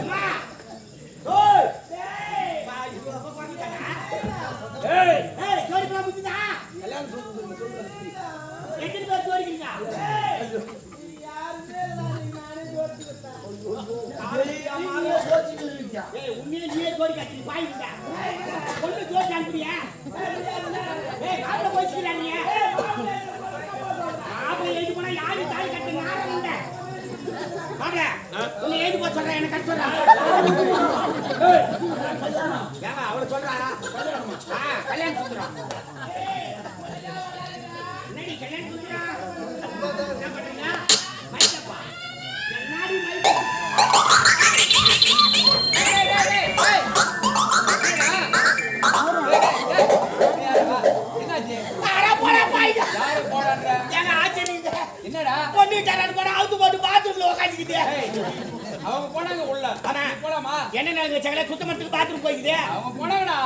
அம்மா. ஓய். பா, இது ரொம்ப குறைஞ்சிட்டானா? ஏய், ஜோடிலாம் கொடுத்துட்டா? எத்தனை பேர் ஜோடிக்கிறீங்க? ஏய், உண்மையிலே நீயே ஜோடி கட்டிட்டு பாயுங்க. பொண்ணு ஜோடி அனுப்புறியா? ஏய், மாப்பிள்ளை போயிச்சுக்கிறா நீ? மாப்பிள்ளை எழுதி போனா யாரு தாலி கட்டுங்க? ஆரம் உண்டு. மாப்பிள்ளை, உன்னை எழுதி போக சொல்றேன், என்னை கட்ட சொல்றேன். ஏய், ஏங்க, அவளை கல்யாணம் சுத்துறோம். என்னடி கல்யாணம் சுத்துறா? என்ன பண்றீங்க? மைக்கப்பா. என்னடி பொண்ணு போட்டு பாத்ரூம்ல உக்காந்துக்கிட்டு அவங்க போனாங்க உள்ள. ஆமா. நீ போலாமா? என்ன நாங்க சகல சுத்தமத்துக்கு பாத்ரூம் போய்க்குது? அவங்க போனாங்கடா.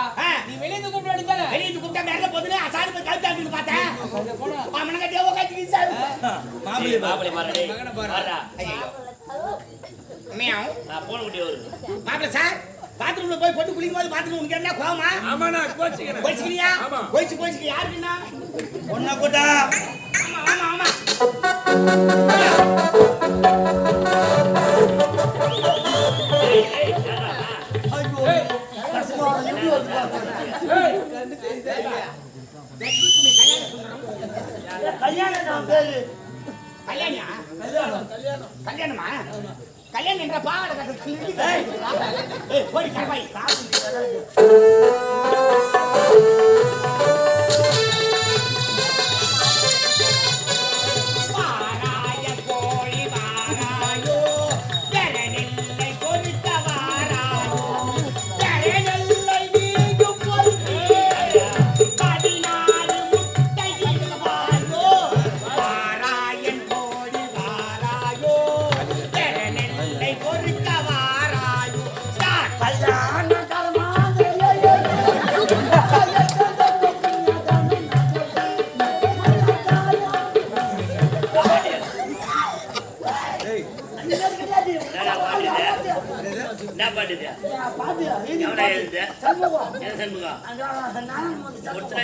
நீ வெளிய கூப்பிட வேண்டியதானே வெளியே கூப்பிட்டா மேல போதுன்னு அசாது போய் கழுத்தாக்குன்னு பார்த்தேன் போனா அவனை கட்டியா உக்காந்துக்கிட்டு சார் மாப்பிள்ளை மாப்பிள்ளை மாறடே மகனை பாரு. மாறா ஐயோ. மியாவ் நான் போன குட்டி வருது. மாப்பிள்ள சார் பாத்ரூம்ல போய் பொண்ணு குளிக்கும் போது பாத்ரூம் உனக்கு என்ன கோவமா? ஆமாண்ணா கோச்சிக்கிறேன். கோச்சிக்கிறியா? ஆமா. கோச்சு கோச்சுக்கு யாருக்குன்னா ஒன்னா கூட்டா. ஆமா ஆமா ஆமா. கல்யாணியா கல்யாணமா. கல்யாணம் என்ற பாவாடை கட்டுறது ஏய் போடி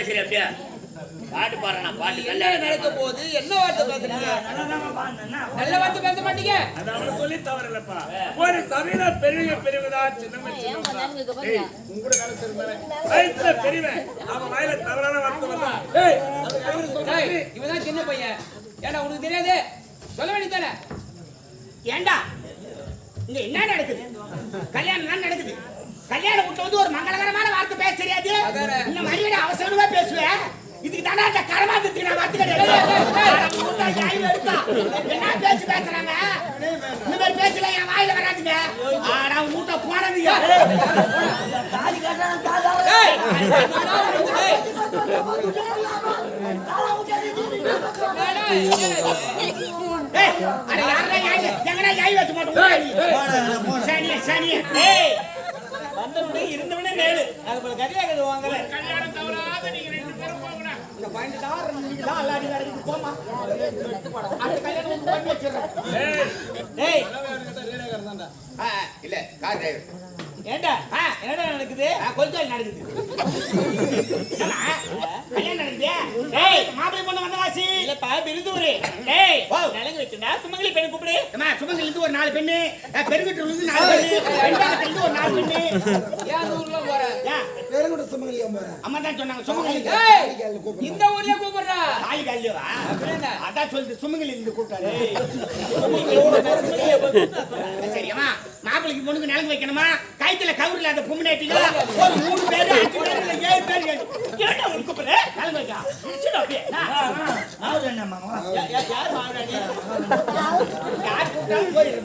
அப்படியே? பாட்டு பாடுறா பாட்டு என்ன கல்யாணம் நடக்க போகுது? என்ன வார்த்தை பேசுறீங்க? நல்ல வார்த்தை பேச மாட்டீங்க? அது சொல்லி தவறில்லப்பா. ஒரு பெரியவங்கதா சின்னவன் சின்னவன் ஏய் உங்களோட வேலை செய்யுறேன் வயசுல பெரியவன். அவன் வாயில தவறான வார்த்தை வரலாம் ஏய் சின்ன பையன். ஏன்டா உனக்கு தெரியாது? சொல்ல வேண்டியதானே ஏண்டா? இங்க என்ன நடக்குது? கல்யாணம் தான் நடக்குது. கல்யாணம் விட்டு வந்து ஒரு மங்களகரமான வார்த்தை பேச தெரியாது. இந்த மரியாதை அவசரமா பேசுவேன். இதுக்கு தானே அந்த கரமாந்தத்துக்கு நான் வார்த்தை கிடையாது? என்ன பேச்சு பேசுறாங்க? இந்த மாதிரி பேசல என் வாயில வராதுங்க. ஆனா மூட்டை போனதுங்க. அட யாருடா நியாயம்? எங்கடா நியாயம் வச்சு மாட்டோம்? சனிய சனிய. ஏய். வந்தவனே இருந்தவனே மேலு. அது போல கரியாக்குது வாங்கல. கல்யாணம் தவறாத நீங்க ரெண்டு பேரும் போகணும் இந்த பாயிண்ட் நீங்க தான் அல்லாடி நடக்குது போமா அந்த கல்யாணம் பண்ணி வச்சிடுறேன் டேய். இல்ல கார் டிரைவர் ஏண்டா? ஆ, என்னடா நடக்குது? கொஞ்சம் நடக்குது? கல்யாணம் நடக்குது. டேய் மாப்பிள்ளை பொண்ணு வந்த வாசி இல்லப்பா விருதூரு டேய் ஓ. நலங்கு வைக்கண்டா சுமங்கலி பெண் கூப்பிடு. அம்மா சுமங்கல இருந்து ஒரு நாலு பெண்ணு பெருங்கட்டூர்ல இருந்து நாலு பெண்ணு வெண்பாக்கத்துல இருந்து ஒரு நாலு பெண்ணு. ஏன் ஊர்ல போற? பெருங்குட சுமங்கலியா போறேன் அம்மா தான் சொன்னாங்க சுமங்கலி. இந்த ஊர்ல கூப்பிடுறா. தாலி அப்படின்னா? அதான் சொல்லுது சுமங்கலி இருந்து கூப்பிட்டாரு சரியம்மா. மாப்பிளைக்கு பொண்ணுக்கு நிலங்கு வைக்கணுமா? கைத்துல கவுரு இல்லாத பொம்முனாட்டிங்க ஒரு மூணு பேரு அஞ்சு பேரு இல்ல ஏழு பேரு. ஏன்டா உங்களுக்கு கூப்பிடுற? நிலங்கு வைக்க. அவர் என்ன மாமா? யார் கூப்பிட்டாலும் போயிடுற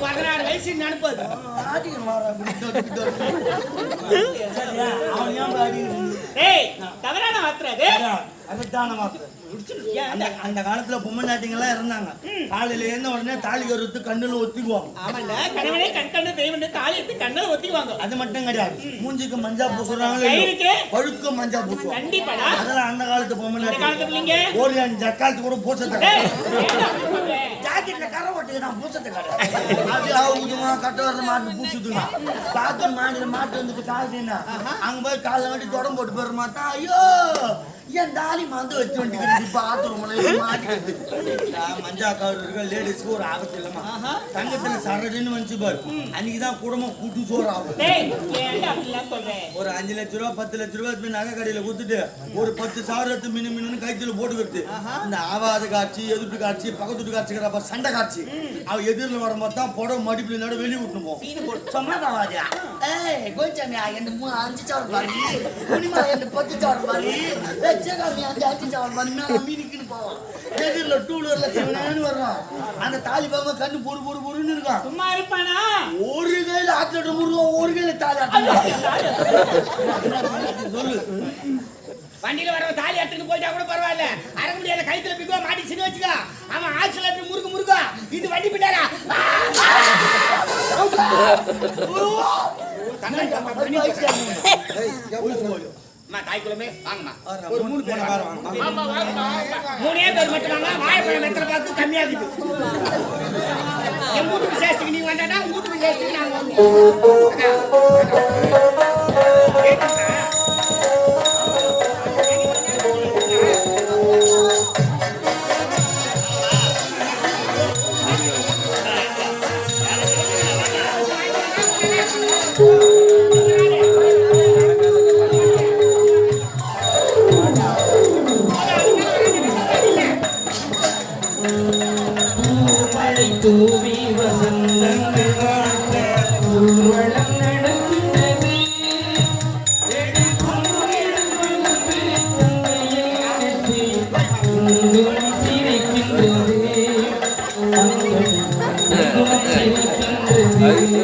பதினாறு வயசு நினைப்பது தவறான வார்த்தை அந்த அந்த காலத்துல பொம்மை நாட்டிங்கெல்லாம் இருந்தாங்க காலையில எழுந்த உடனே தாலி கருத்து கண்ணுல ஒத்திக்குவாங்க. ஆமாண்டா கணவனே கண் கண்டு தெய்வம் தாலி எடுத்து கண்ணில் ஒத்திக்குவாங்க. அது மட்டும் கிடையாது. மூஞ்சிக்கு மஞ்சா பூசுறாங்க? பழுக்க மஞ்சா பூசுவாங்க. கண்டிப்பாடா. அதெல்லாம் அந்த காலத்து பொம்மை இந்த நாட்டி காலத்து பிள்ளைங்க. ஒரு அஞ்சு அக்காலத்து கூட பூசத்தை? ஜாக்கெட்ல கரை ஓட்டுக்கு நான் பூசத்தை கடை அது ஆகுதுமா கட்ட வரல மாட்டு பூசுதுங்க பார்த்து மாடியில மாட்டு வந்துட்டு காசுன்னா அங்க போய் காலைல வாட்டி தொடம் போட்டு போயிட மாட்டா ஐயோ! ஏன் தாலி மந்து வச்சு வந்துக்கிறது இப்ப ஆத்துறோம்ல மாட்டிக்கிறது மஞ்சா கவர் இருக்க லேடிஸ்க்கு ஒரு ஆபத்து இல்லம்மா. தங்கத்துல சரடுன்னு வந்துச்சு பாரு. அன்னைக்குதான் குடும்பம் கூட்டு சோறு ஆகும்? ஒரு அஞ்சு லட்ச ரூபா பத்து லட்ச ரூபா நகை கடையில கொடுத்துட்டு ஒரு பத்து சாவரம் எடுத்து மினு மினுன்னு கைத்துல போட்டுக்கிறது. இந்த ஆவாத காட்சி எதிர்ப்பு காட்சி பக்கத்து வீட்டு காட்சிக்கிறப்ப சண்டை காட்சி. அவ எதிரில் வரும்போது தான் புடவை மடிப்புல நடு வெளியே விட்டுன்னு போகும் சொன்னாதாவாதியா ஏய் கோச்சாமியா என் மூணு அஞ்சு சவரம் பாரு. என் பத்து சவரம் பாரு. லட்சகாமி அஞ்சு அஞ்சு சவரம் பாரு நான் மீனுக்குன்னு போவோம் எதிரில் டூ வீலர்ல சிவனேன்னு வர்றான். அந்த தாலி பாவ கண்ணு பொறு பொறு பொறுன்னு இருக்கான். சும்மா இருப்பானா? ஒரு கையில ஆட்டம் முருகன் ஒரு கையில தாலி ஆட்டம் சொல்லு. வண்டியில வர தாலி எடுத்துட்டு போயிட்டா கூட பரவாயில்ல. அரை முடியாத பிக்கோ மாட்டி சின்ன வச்சுக்கோ. அவன் ஆக்சிலேட்டர் முறுக்கு முறுக்கா. இது வண்டி பின்னாரா அம்மா வாங்கம்மா. ஒரு மூணு பாரு வாங்க. மூணே பேர் மட்டும் வாங்க. வாழைப்பழம் வெத்தலை பார்த்து கம்மியாகுது. என் வீட்டு விசேஷத்துக்கு நீங்க வந்தாடா உங்க நாங்க உங்கள்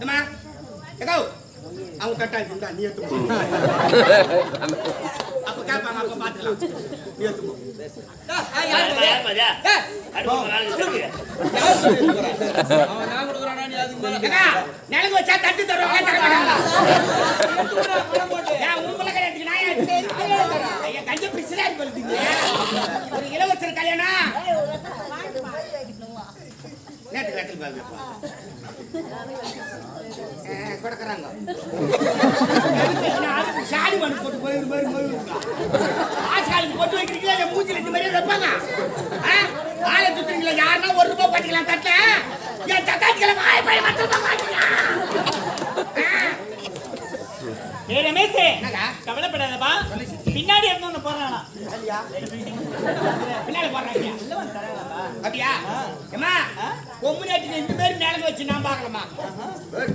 அம்மா எகோ அவங்க கட்டா இருந்தா நீ எடுத்து போ. அப்ப கேட்பாங்க அப்ப பாத்துக்கலாம் நீ எடுத்து நிலங்கு வச்சா தட்டு தருவாங்க தர மாட்டாங்களா ஏன் உன் பிள்ளை கல்யாணத்துக்கு நான் ஏன் எடுத்து- ஐயா, கஞ்ச பிசுறா இருக்கு போல ஒரு இளவரசர் கல்யாணம் நேற்று கட்டில் பாருங்க கொடுக்குறாங்க சாடி மணி போட்டு போய் மாதிரி ஆசாலுக்கு போட்டு வைக்கிறீங்களா இல்லை மூஞ்சில் இந்த மாதிரி வைப்பாங்க ஆளை சுத்துறீங்களா யாருன்னா ஒரு ரூபாய் பண்ணிக்கலாம் தட்டல என் தக்காச்சிகளை வாய பைய மட்டும் ரமேஷ் கவலைப்படாதப்பா. பின்னாடி இருந்து போறானா பின்னால போடுறாங்க அப்படியா? ஏமா நிலங்க வச்சு நான் பார்க்கலாமா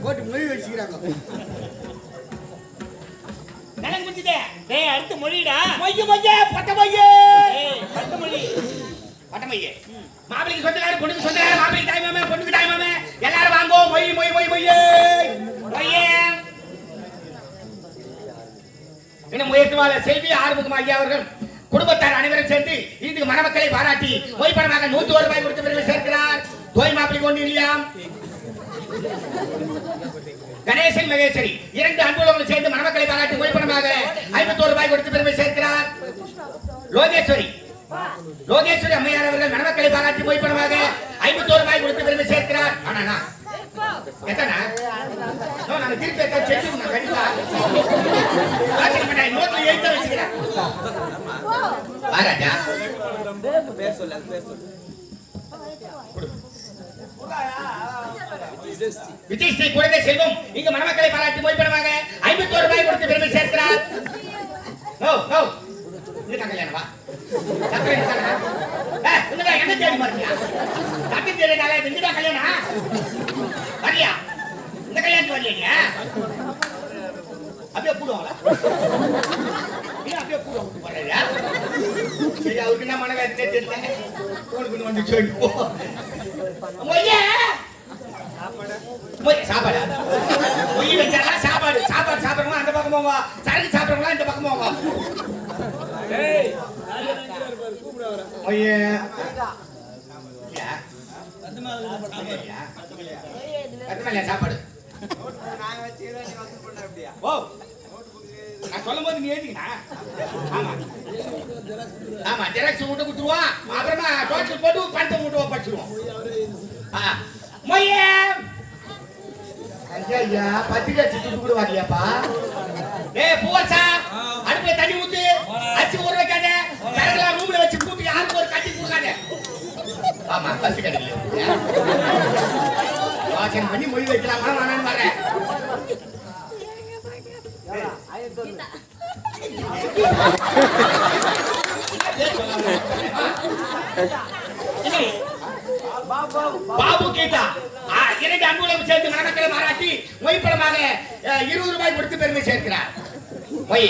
போட்டு மொழி வச்சுக்கிறாங்க எனக்கு முடிச்சுதே டேய் அடுத்து மொழிடா. மொய்ய மொய்ய பட்ட மொய்ய. பட்டு மொழி. பட்ட மொய்ய. மாப்பிளைக்கு சொந்தக்காரர் பொண்ணுக்கு சொந்தக்காரர் மாப்பிளைக்கு தாய் மாமே பொண்ணுக்கு தாய் மாமே எல்லாரும் வாங்கோ மொய் மொய் மொய் மொய்யே. மொய்யே. இன்னும் முயற்சிவாளர் செல்வி ஆறுமுகம் ஐயா அவர்கள் குடும்பத்தார் அனைவரும் சேர்ந்து இதுக்கு மணமக்களை பாராட்டி மொய் பணமாக நூத்தி ஒரு ரூபாய் கொடுத்து பெருமை சேர்க்கிறார். தோய் மாப்பிளைக்கு கொண்டு இல்லையா கணேசன் மகேஸ்வரி இரண்டு அன்புள்ளவர்கள் சேர்ந்து மணமக்களை பாராட்டி மொய் பணமாக ஐம்பத்தோரு ரூபாய் கொடுத்து பெருமை சேர்க்கிறார். லோகேஸ்வரி. லோகேஸ்வரி அம்மையார் அவர்கள் மணமக்களை பாராட்டி மொய் பணமாக ஐம்பத்தோரு ரூபாய் கொடுத்து பெருமை சேர்க்கிறார். ஆனா எத்தனை? செஞ்சு நான் நோட்ல எழுத்த வச்சுக்கிறேன் விஜய் ஸ்ரீ குழந்தை செல்வம் இங்க மணமக்களை பாராட்டி மொழிபடுவாங்க ஐம்பத்தி ஒரு ரூபாய் கொடுத்து பெருமை சேர்க்கிறார். நோ நோ இதுதான் கல்யாணம் என்ன தேடி மாட்டியா தட்டி தேடி கல்யாணம் இங்கதான் கல்யாணம்? வரியா? இந்த வரலையா? அப்படியே கூடுவாங்களா இல்ல அப்படியே கூட விட்டு போறாரு சரி அவருக்கு என்ன மன வேதனை தெரியல உனக்கு வந்து சொல்லி போ. மொய்யா! மொய் சாப்பாடு? சாப்பாடு. சாப்பாடு சாப்பிடுறவங்க அந்த பக்கம் போங்க சரக்கு சாப்பிடுறவங்க இந்த பக்கம் போங்க சாப்பாடு. ஓ நான் சொல்லும் போது நீ ஏத்திக்கினா? ஆமா. ஆமா ஜெராக்ஸ் மூட்டை கொடுத்துருவான் அப்புறமா டோட்டல் போட்டு பணத்தை மூட்டை படிச்சிருவோம். மொய்யே. ஐயா ஐயா பத்திரிக்கை கூட ஏய் பூவரசா அடுப்புல தண்ணி ஊத்து அச்சு ஊற வைக்காத ரூம்ல வச்சு கூட்டி யாருக்கு ஒரு கட்டி கொடுக்காத. ஆமா பசி கடையில் வாசனை பண்ணி மொழி வைக்கலாமா வேணான்னு வரேன் பாபு கேட்டா ஆ, இரண்டு அன்புகளும் சேர்ந்து மொய் படமாக இருபது ரூபாய் கொடுத்து பெருமை சேர்க்கிறார் மொய்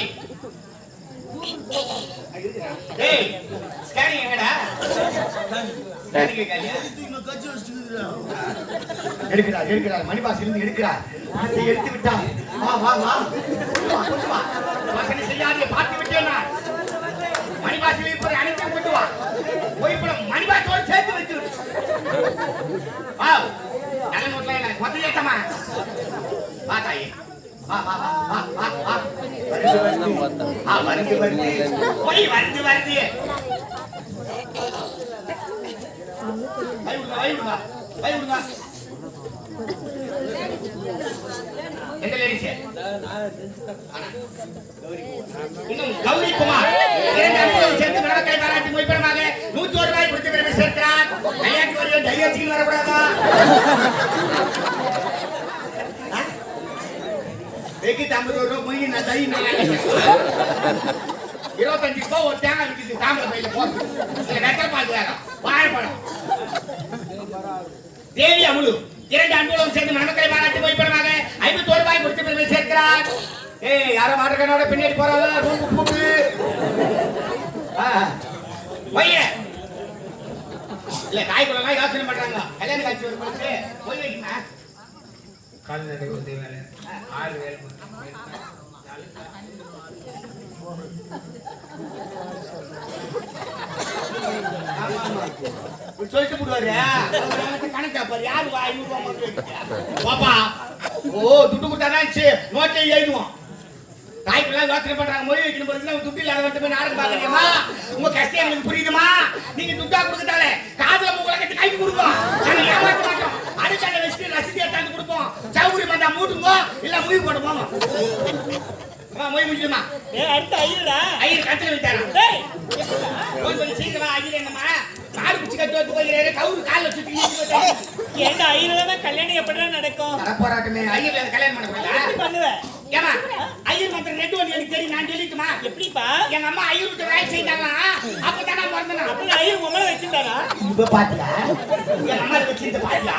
ஸ்கேனிங் எங்கடா எடுக்கிறார் எடுக்கிறார். மணிபாஸ் இருந்து எடுக்கிறார். எடுத்து விட்டார். வா வா வா. வாசனை செய்யாதே பார்த்து விட்டேன் மணிபாசில் இருப்பதை அனைத்தையும் கொண்டு வா. போய்ப்படம் மணிபாசோடு சேர்த்து வச்சு விடு. வா. நல்ல நோட்ல இல்லை மொத்த ஏத்தமா? வா தாயே. வருது வருது போய் வருது வருது வை. விடுங்க வை எந்த லேடிஸ் இன்னும் கௌரி குமார் இரண்டு அன்புகளும் சேர்ந்து மணமக்களை பாராட்டி மொய்பரமாக நூத்தி ஒரு ரூபாய் கொடுத்து பெருமை சேர்க்கிறார். கல்யாணத்துக்கு வரையும் டையாச்சிக்கு வரக்கூடாதா? ஆ? வெக்கி ஐம்பது ரூபா மொய் நான் தை இருபத்தஞ்சு ரூபாய் ஒரு தேங்காய் விற்கிது தாமரை பையில போட்டு வெத்தலை பால் வேற வாழைப்பழம். தேவி அமுலு இரண்டு அன்புகளும் சேர்ந்து மணமக்களை பாராட்டி மொய்பரமாக ஐம்பத்தோரு ரூபாய் கொடுத்து ஏய் யாரோ மாட்டுக்கனோட பின்னாடி போறாங்க ரூம் கூப்பிடு ஒய்ய இல்ல காய்க்குள்ளலாம் யோசனை பண்றாங்க. கல்யாண காட்சி ஒரு பொழுது போய் வைக்கணும் கால்நடை உதவி வேலை. ஆறு வேலை இப்படி சொல்லிட்டு போடுவாரு. கணக்கு பாரு யாரு வா ஐநூறு ரூபாய்? பாப்பா. ஓ துட்டு கொடுத்தாதான் சரி நோட்டை எழுதுவோம். தாய்க்குலாம் யோசனை பண்றாங்க மொழி வைக்கணும் போது துட்டு இல்லாத வந்து போய் நாடகம் பாக்குறீங்கம்மா உங்க கஷ்டம் எங்களுக்கு புரியுதுமா? நீங்க துட்டா கொடுக்கத்தாலே காதுல உங்களுக்கு கைக்கு கொடுப்போம். நாங்க ஏமாத்த மாட்டோம். அடுக்கால வச்சுட்டு ரசீதி எடுத்தாந்து கொடுப்போம். சௌகரியம் வந்தா மூட்டுங்க இல்ல முடிவு போட்டு போங்க மொய் முடிச்சுமா ஏய் அடுத்து ஐயரா ஐயர் கத்துல விட்டாரா? கொஞ்சம் சீக்கிரமா ஐயர் என்னம்மா? காடு பிடிச்சி கட்டு வந்து போயிருக்காரு கவுரு காலில் சுத்தி ஏன்டா ஐயரா கல்யாணம் எப்படிடா நடக்கும்? போராட்டமே ஐயர் கல்யாணம் பண்ண எப்படி போறீங்களா பண்ணுவ? ஏமா ஐயர் மாத்திரம் ரெண்டு வண்டி எனக்கு தெரியும் நான் சொல்லிட்டுமா? எப்படிப்பா? எங்க அம்மா ஐயர் விட்டு வேலை செய்தாங்களா? அப்பதான் நான் பிறந்தனா அப்படி ஐயர் உங்களை வச்சிருந்தாரா இப்ப பாத்தியா? என் அம்மா வச்சு இந்த பாத்தியா?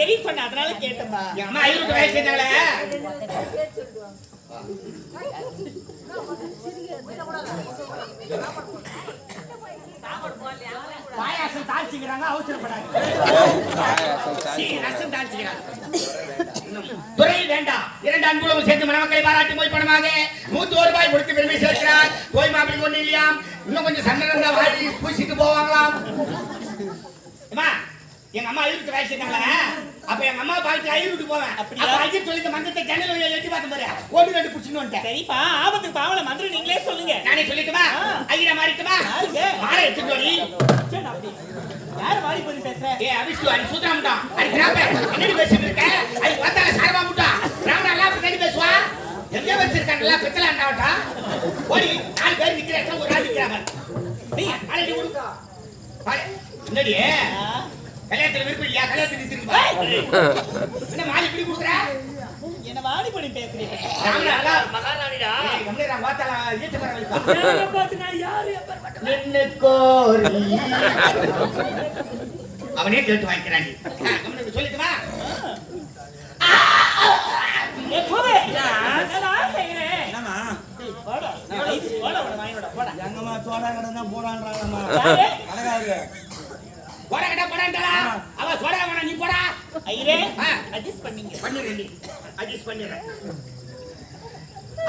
தெரியும் சொன்ன அதனால கேட்டப்பா என் அம்மா ஐயர் விட்டு வேலை செய்தாங்களே? ரசம் தாளிச்சுக்கிறாங்க அவசரப்படாது சீ, ரசம் துறை வேண்டாம். இரண்டு அன்புகளும் சேர்த்து மணமக்களை பாராட்டி போய் பணமாக நூத்தி ஒரு ரூபாய் கொடுத்து பெருமை சேர்க்கிறார். போய் மாப்பிள்ளை ஒண்ணு இல்லையாம். இன்னும் கொஞ்சம் சந்தனம் வாங்கி பூசிட்டு போவாங்களாம். எங்க அம்மா ஐநூறு வயசுருக்காங்களா அப்ப எங்க அம்மா பார்த்து ஐநூறு போவேன். அப்படியா? அப்ப ஐயர் சொல்லி இந்த மந்தத்தை ஜன்னல் வழியா எட்டி பார்த்து பாரு. ஒன்று ரெண்டு புடிச்சுன்னு வந்துட்டேன். சரிப்பா ஆபத்துக்கு பாவல மந்திரம் நீங்களே சொல்லுங்க. நானே சொல்லிட்டுமா. ஐயரா மாறிட்டுமா? மாற எடுத்துட்டு அப்படி. யார் வாடி போய் பேசுற? ஏ அபிஷ்டு அடி சூத்திரம்டான் அடி கிராப்ப என்னடி பேசிட்டு இருக்க? அது பார்த்தா சாரமா முட்டா. ராமடா எல்லாம் பின்னாடி பேசுவா? எங்க வச்சிருக்காங்கல்ல பித்தளை அண்டாவட்டா ஓடி நாலு பேர் நிக்கிறேன். ஒரு ஆள் நிக்கிறாங்க? நீ அழகி கொடுக்கா என்னடி? கல்யாணத்துல விருப்பம் இல்லையா? கல்யாணத்துக்கு நிறுத்திருப்பா என்ன மாலி இப்படி கொடுக்குற? என்ன வாடி போய் பேசுறீங்க? மகாராணிடா. கம்முனு இரு, வாத்தால ஈச்ச மரம் வைப்பா. யாரை பார்த்து நான் யாரு எப்ப நின்னு கோரி. அவனே கேட்டு சொல்லிட்டுமா? போவே நான் செய்றேன் சோடா கடை தான் போடான்றாங்கம்மா யாரு? கடைக்காரரு போடா கடா போடான்டா அவ சோடா வேணா நீ போடா. ஐயரே. அட்ஜஸ்ட் பண்ணீங்க. பண்ணிடுறேன் அட்ஜஸ்ட் பண்ணிடுறேன்.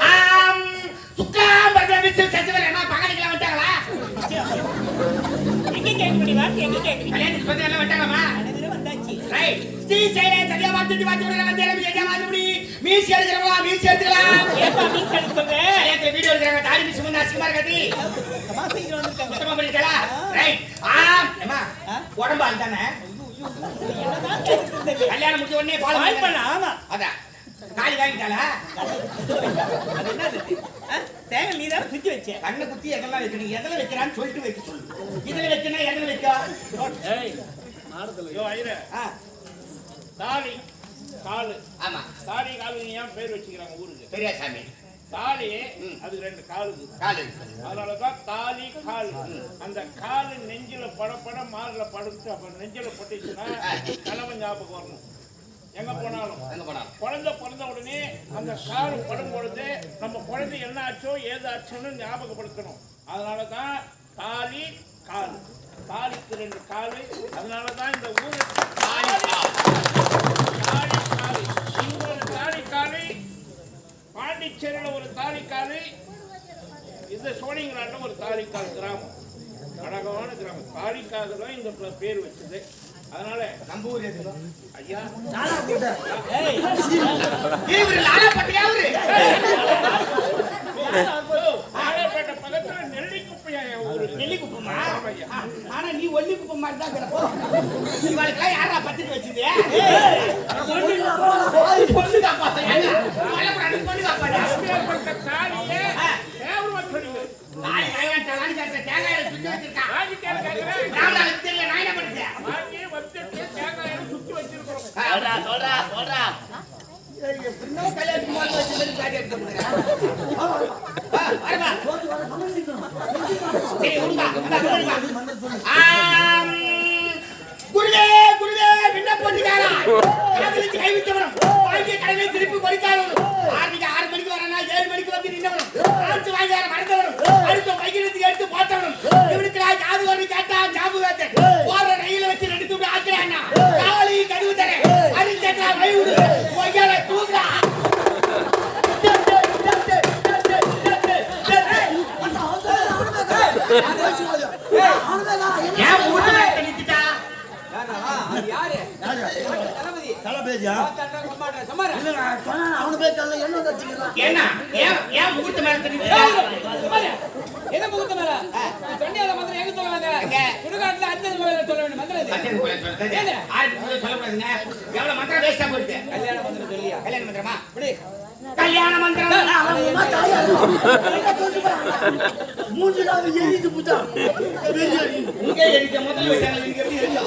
ஆம். சுக்காம் பர்தா மிச்சு சச்சிவல் என்ன? பகானிக்கலாம் வந்துட்டாங்களா? எங்க கல்யாணத்துக்கு எல்லாம் வந்துட்டாங்களாமா அனைவரும் வந்தாச்சு. ரைட் ஸ்ரீ சைலே சரியா பார்த்துட்டு பார்த்து விடுங்க வந்து எல்லாம் எஜா மாதிரி மீசி எடுக்கிறவங்களா? மீசி எடுத்துக்கலாம். ஏப்பா வீடியோ எடுக்கிறாங்க தாடி மிஸ் வந்து அசிங்கமா இருக்காது சுத்தமா பண்ணிட்டா ரைட் ஆ. உடம்பு ஆள் தானே? கல்யாணம் முடிஞ்ச உடனே பால் பண்ண ஆமா. அதான் காலி வாங்கிட்டாளா? அது என்னது? ஆ? தேங்காய் நீ தான் சுத்தி வச்ச. கண்ணை குத்தி எதெல்லாம் வைக்கணும் எதில் வைக்கிறான்னு சொல்லிட்டு வைக்க சொல்லு. இதுல வைக்கணும் எதில் வைக்க? தாலி காலு. ஆமா. தாலி காலு ஏன் பேர் வச்சுக்கிறாங்க ஊருக்கு? பெரியாசாமி தாலி அதுக்கு ரெண்டு காலு இருக்கு அதனாலதான் தாலி கால். அந்த காலு நெஞ்சில படப்பட மார்ல படுத்து அப்ப நெஞ்சில பட்டுச்சுன்னா கலவை ஞாபகம் வரணும். எங்க போனாலும். குழந்தை பிறந்த உடனே அந்த கால் படும் பொழுது நம்ம குழந்தை என்ன ஆச்சோ ஏது ஆச்சோன்னு ஞாபகப்படுத்தணும். அதனால தான் தாலி கால். தாலிக்கு ரெண்டு காலு. அதனால தான் இந்த ஊரு தாலி காலு. பாண்டிச்சேரியில ஒரு தாலி காலு இந்த சோழிங்கநாட்டில் ஒரு தாலிக்கால் கிராமம். அழகான கிராமம். தாலிக்காக தான் இந்த பேர் வச்சது. அதனால நம்ம ஊர் ஐயா. ஏய். இவரு லாலா பட்டியா அவரு ஆலப்பேட்டை பக்கத்துல நெல்லிக்குப்பையா என் ஊரு நெல்லி குப்பமா ஐயா. ஆனா நீ ஒல்லி குப்பம் மாதிரி தான் கிடப்போ இவளுக்கெல்லாம் யாரா பத்திட்டு வச்சது பொண்ணு காப்பா சொல்றா சொல்றா சொல்றா. கல்யாணத்துக்கு முதல்ல வச்ச மாதிரி காட்டி எடுத்து கொடுக்குறேன். தளபதியா என்ன ஏன் ஏன் முகூர்த்த மேல நிறுத்திட்டா? எதை முகூர்த்த மேல சொன்னியாத மந்திரம் எங்க? சுடுகாட்டுல அஞ்சல் கோயில சொல்ல. எவ்வளவு மந்திரம் ஆ போயிடுது? கல்யாண மந்திரம் சொல்லியா கல்யாண மந்திரமா? கல்யாண மந்திரம் இங்க எப்படி எழுதியோ?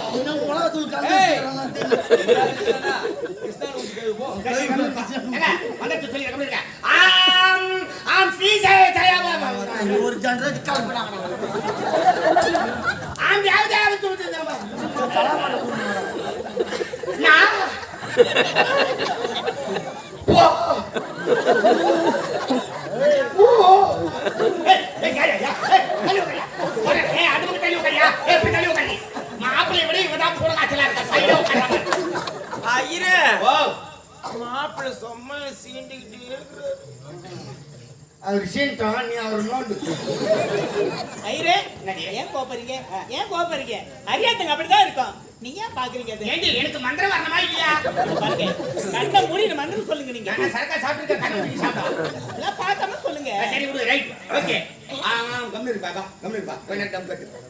ஏங்க, மந்திரத்தை சொல்லி எப்படி இருக்க? ஆம். ஒரு மாப்பிள்ளை விட இவதான் கூட காய்ச்சலா இருக்கா சைடா உட்காந்து மாப்பிள்ள சொம்ம சீண்டிக்கிட்டு இருக்கிறார் அவர் சீண்டான் நீ அவர் நோண்டு. ஐரே ஏன் கோப்பறீங்க ஏன் கோப்பறீங்க அறியாதுங்க அப்படிதான் இருக்கும். நீ ஏன் பாக்குறீங்க அது? ஏண்டி எனக்கு மந்திரம் வரணுமா இல்லையா? பாருங்க. கண்ண மூடிட்டு மந்திரம் சொல்லுங்க நீங்க. பார்க்காம சொல்லுங்க. சரி ரைட் ஓகே ஆம் கம்னு இருப்பா பா கம்னு இருப்பா கொஞ்சம் டம் கட்டு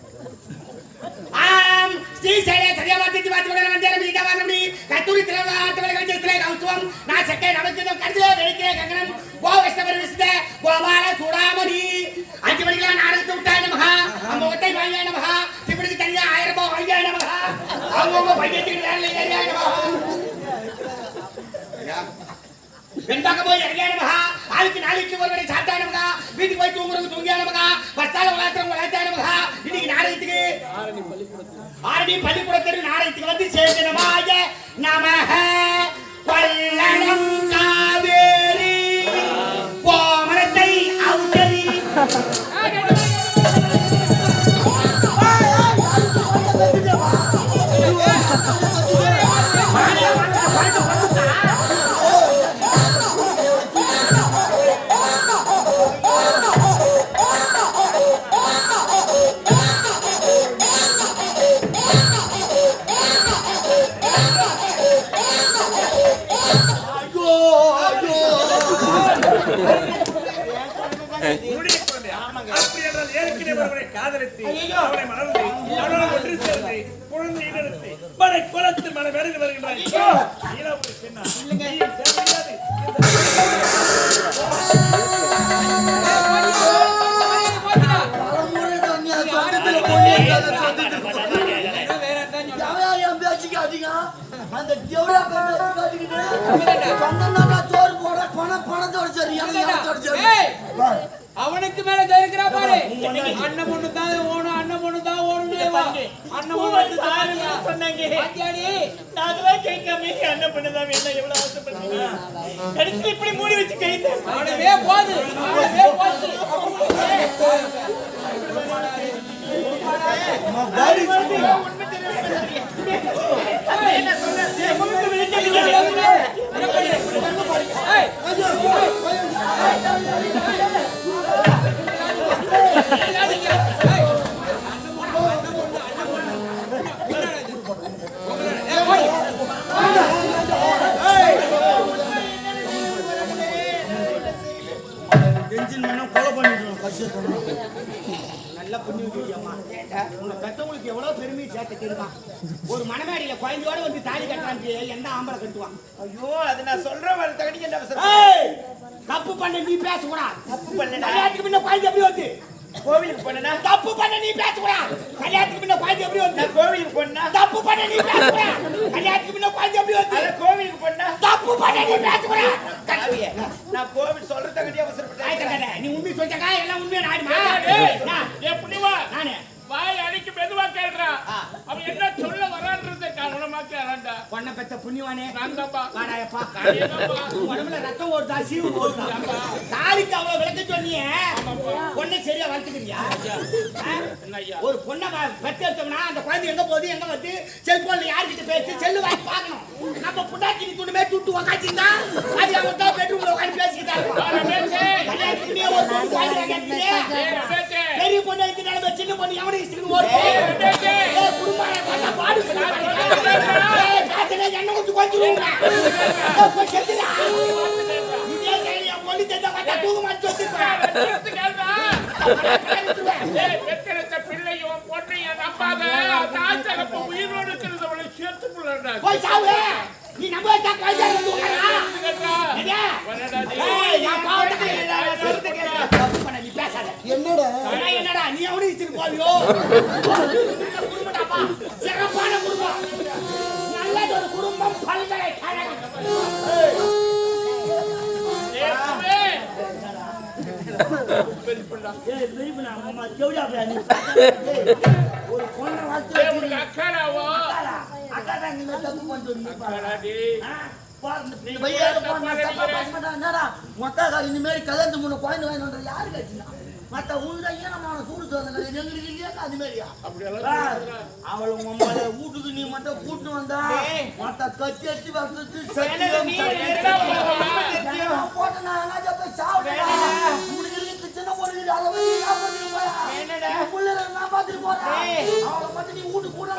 வெண்பாக்க போய் இறங்கியா நமகா? ஆளுக்கு நாளைக்கு ஒரு மணி சாப்பிட்டா நமகா? வீட்டுக்கு போய் தூங்குறது தூங்கியா நமகா? பஸ்தால உலாத்திரம் உலாத்தா நமகா? இன்னைக்கு நாடகத்துக்கு? ஆரணி பள்ளிக்கூடத்திற்கு நாடகத்துக்கு வந்து சேர்ந்தனமாய நமக அண்ணன் பொண்ணு தான் ஓணும் அண்ணன் பொண்ணு தான் ஓணும் அண்ணன் பொண்ணு சாருங்க சொன்னாங்க. கேட்காம எங்க அண்ணன் பண்ணதான் வேண்டாம் எவ்வளவு ஆசைப்பட்டீங்க கடைசியில் இப்படி மூடி வச்சு கைத்தேன் அவனவே போது அவனவே போது. நல்ல புண்ணியம் செய்யம்மா உங்க பெத்தவங்களுக்கு எவ்வளவு பெருமை சேர்த்து தெரியுமா ஒரு மணமேடியில குழந்தையோட வந்து தாலி கட்டுறான் எந்த ஆம்பளை கட்டுவான்? ஐயோ அது நான் சொல்றேன் வர தகடிக்கு என்ன தப்பு பண்ண நீ பேசக்கூடாது. தப்பு பண்ணடா. கல்யாணத்துக்கு முன்ன குழந்தை எப்படி வந்து கோவிலுக்கு போனா தப்பு பண்ண நீ பேசக்கூடாது கல்யாணத்துக்கு முன்ன குழந்தை எப்படி வந்து? கோவிலுக்கு போனா தப்பு பண்ண நீ பேசக்கூடாது கல்யாணத்துக்கு முன்ன குழந்தை எப்படி வந்து? அத கோவிலுக்கு போனா தப்பு பண்ண நீ பேசக்கூடாது காவிய நான் கோவில் சொல்ற தகடி தாய் அவசரப்பட்டேன் நீ உண்மை சொல்லிட்டக்கா எல்லாம் உண்மையா? நாடுமா ஏய், நான், வாய் அடிக்க மெதுவா கேள்றா. அவன் என்ன சொல்ல கேளாண்டா. பொண்ணை பெத்த புண்ணியவானே. நான்தாப்பா. வாடாயப்பா. நானேதாப்பா. உடம்புல ரத்தம் ஓடுதா சீவு ஓடுதா? தாலிக்கு அவ்வளவு விளக்க சொன்னியே. பொண்ணை சரியா வளர்த்துக்கிறியா? ஒரு பொண்ணை வ- பெத்து எடுத்தோம்னா அந்த குழந்தை எங்க போகுது? எங்க வந்து? செல்போன்ல யார்கிட்ட பேசி? செல்லு வாங்கி பார்க்கணும். நம்ம புண்டாக்கி துணுமே துட்டு உக்காச்சிருந்தா அது அவங்க தான் பெட்ரூம்ல உட்காந்து பேசிக்கிட்டா. பேச்சு. பெரிய பொண்ணு சின்ன பொண்ணு எவனை இஷ்டத்துக்கு ஓடு பிள்ளையும் பொண்ணையும் நம்பாத. தாய் உயிரோடு இருக்கிறது அவளை சேர்த்து போய் சாவு. நீ நம்ம வச்சா குழந்தை வந்து உட்காரா. ஏய், நான் பேசாத. என்னடா என்னடா நீ அவனு போவியோ சிறப்பான குடும்பம் நல்லது ஒரு குடும்பம் ஒரு பொண்ணை. அக்கா தான் தப்பு பண்ணிட்டு இனிமேல் கலந்து மூணு குழந்தை வாங்கிட்டு யாரு கட்சினா மற்ற உங்களுதான் ஈரமான சூடு சோதனை எங்களுக்கு இல்லையா? அது மாதிரியா? அவளை உங்களை வீட்டுக்கு நீ மட்டும் கூட்டு வந்தா மற்ற கட்சி அடிச்சு வசத்து போட்டனா சாப்பிட்டு சின்ன பொண்ணு அளவு பிள்ளைகளை நான் பார்த்துட்டு நீ வீட்டுக்கு கூட